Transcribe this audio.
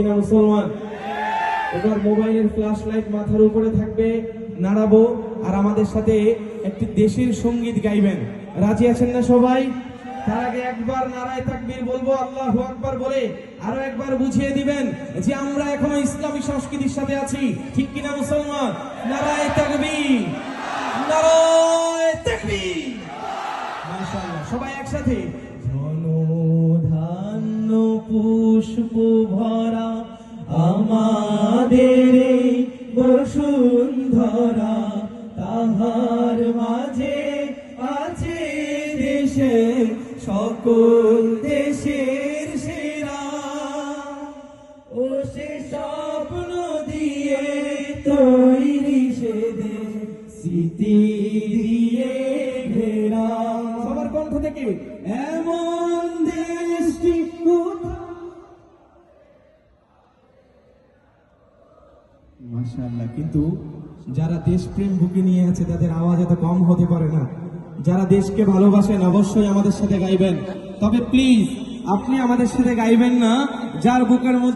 কিনা মুসলমান? এবার মোবাইলের ফ্ল্যাশ লাইট মাথার উপরে থাকবে, নাড়াবো, আর আমাদের সাথে একটি দেশের সংগীত গাইবেন। রাজি আছেন না সবাই? তার আগে একবার নারায় তাকবীর বলব, আল্লাহ আকবার বলে আরও একবার বুঝিয়ে দিবেন যে আমরা এখনও ইসলামী সংস্কৃতির সাথে আছি। ঠিক কিনা মুসলমান? নারায় তাকবীর। নারায় তাকবীর। মাশাআল্লাহ, সবাই একসাথে। ধন পুষ্প ভরা আমাদের বসুন্ধরা, তাহার মাঝে আছে দেশের সকল দেশের সেরা। ও সে স্বপ্ন দিয়ে তৈরি সে দেশ স্মৃতি দিয়ে ঘেরা। সবার কণ্ঠ থেকে এমন মাশাআল্লাহ, কিন্তু যারা দেশপ্রেম বুকে নিয়ে আছে, তাদের আওয়াজ এত কম হতে পারে না। যারা দেশকে ভালোবাসেন, অবশ্যই আমাদের সাথে গাইবেন। তবে প্লিজ আপনি আমাদের সাথে গাইবেন না, যার বুকের মধ্যে